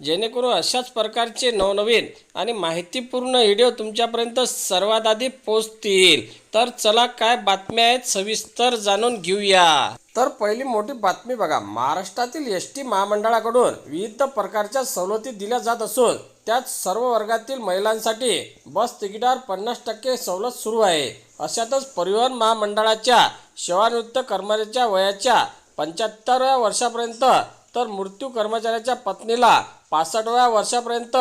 जेणेकरून अशाच प्रकारचे नवनवीन आणि माहितीपूर्ण व्हिडिओ तुमच्यापर्यंत सर्वात आधी पोहोचतील. तर चला काय बातम्या आहेत सविस्तर जाणून घेऊया. तर पहिली मोठी बातमी बघा. महाराष्ट्रातील एस टी महामंडळाकडून विविध प्रकारच्या सवलती दिल्या जात असून त्यात सर्व वर्गातील महिलांसाठी बस तिकिटावर पन्नास टक्के सवलत सुरू आहे. अशातच परिवहन महामंडळाच्या सेवानिवृत्त कर्मचाऱ्याच्या वयाच्या पंच्याहत्तराव्या वर्षापर्यंत तर मृत्यू कर्मचाऱ्याच्या पत्नीला पासष्टव्या वर्षापर्यंत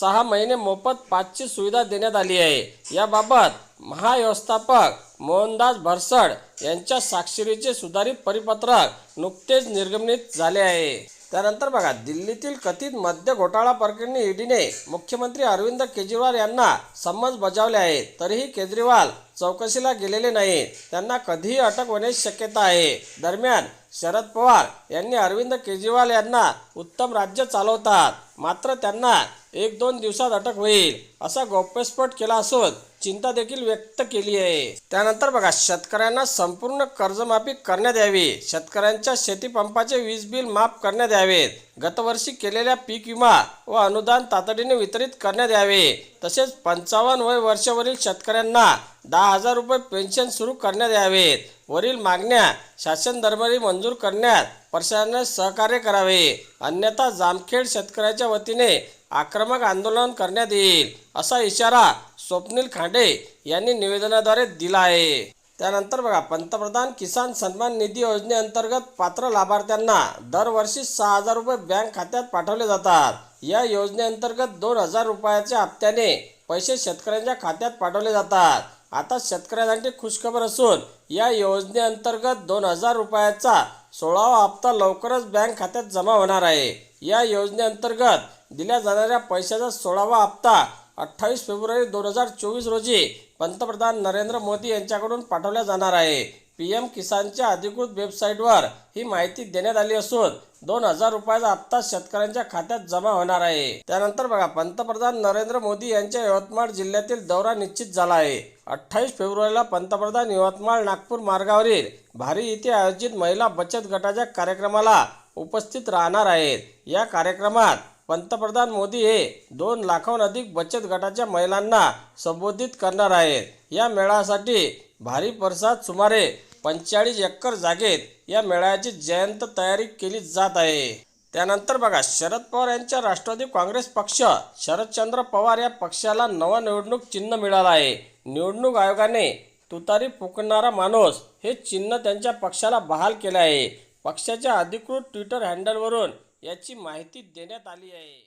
सहा महिने मोफत पाचची सुविधा देण्यात आली आहे. याबाबत महाव्यवस्थापक मोहनदास भरसड यांच्या स्वाक्षरीचे सुधारित परिपत्रक नुकतेच निर्गमित झाले आहे. त्यानंतर बघा दिल्लीतील कथित मद्य घोटाळा प्रकरणी ईडीने मुख्यमंत्री अरविंद केजरीवाल यांना समन्स बजावले आहे. तरीही केजरीवाल चौकशीला गेलेले नाहीत त्यांना कधीही अटक होण्याची शक्यता आहे. दरम्यान शरद पवार यांनी अरविंद केजरीवाल यांना उत्तम राज्य चालवतात. मात्र त्यांना एक दोन दिवसात अटक होईल असा गौप्यस्फोट केला असून चिंता देखील व्यक्त केली आहे. त्यानंतर बघा शेतकऱ्यांना संपूर्ण कर्जमाफी करण्यात यावी. शेतकऱ्यांच्या शेतीपंपाचे वीज बिल माफ करण्यात यावेत. गतवर्षी केलेल्या पीक विमा व अनुदान तातडीने वितरित करण्यात यावे. तसेच पंचावन्न वय वर्षावरील शेतकऱ्यांना दहा हजार रुपये पेन्शन सुरू करण्यात यावेत. वरील मागण्या शासन दरबारी मंजूर करण्यात प्रशासनाने सहकार्य करावे. अन्यथा जामखेड शेतकऱ्याच्या वतीने आक्रमक आंदोलन करण्यात येईल असा इशारा स्वप्नील खांडे यांनी निवेदनाद्वारे दिला आहे. त्यानंतर बघा पंतप्रधान किसान सन्मान निधी योजनेअंतर्गत पात्र लाभार्थ्यांना दरवर्षी सहा हजार रुपये बँक खात्यात पाठवले जातात. या योजनेअंतर्गत दोन हजार रुपयाच्या हप्त्याने पैसे शेतकऱ्यांच्या खात्यात पाठवले जातात. आता शेतकऱ्यांसाठी खुशखबर असून या योजनेअंतर्गत दोन हजार रुपयाचा सोळावा हप्ता लवकरच बँक खात्यात जमा होणार आहे. या योजनेअंतर्गत दिल्या जाणाऱ्या पैशाचा सोळावा हप्ता अठ्ठावीस फेब्रुवारी दोन हजार चोवीस रोजी पंतप्रधान नरेंद्र मोदी यांच्याकडून पाठवल्या जाणार आहे. पी एम किसानच्या अधिकृत वेबसाईटवर ही माहिती देण्यात आली असून दोन हजार रुपयाचा हप्ता शेतकऱ्यांच्या खात्यात जमा होणार आहे. त्यानंतर बघा पंतप्रधान नरेंद्र मोदी यांच्या यवतमाळ जिल्ह्यातील दौरा निश्चित झाला आहे. अठ्ठावीस फेब्रुवारीला पंतप्रधान यवतमाळ नागपूर मार्गावरील भारी इथे आयोजित महिला बचत गटाच्या कार्यक्रमाला उपस्थित राहणार आहेत. या कार्यक्रमात पंतप्रधान मोदी हे दोन लाखाहून अधिक बचत गटाच्या महिलांना संबोधित करणार आहेत. या मेळाव्यासाठी भारी परसाद सुमारे पंचेचाळीस एकर जागेत या मेळाव्याची जयंत तयारी केली जात आहे. त्यानंतर बघा शरद पवार यांच्या राष्ट्रवादी काँग्रेस पक्ष शरदचंद्र पवार या पक्षाला नवं निवडणूक चिन्ह मिळालं आहे. निवडणूक आयोगाने तुतारी फुकणारा माणूस हे चिन्ह त्यांच्या पक्षाला बहाल केले आहे. पक्षाच्या अधिकृत ट्विटर हँडलवरून याची माहिती देण्यात आली आहे.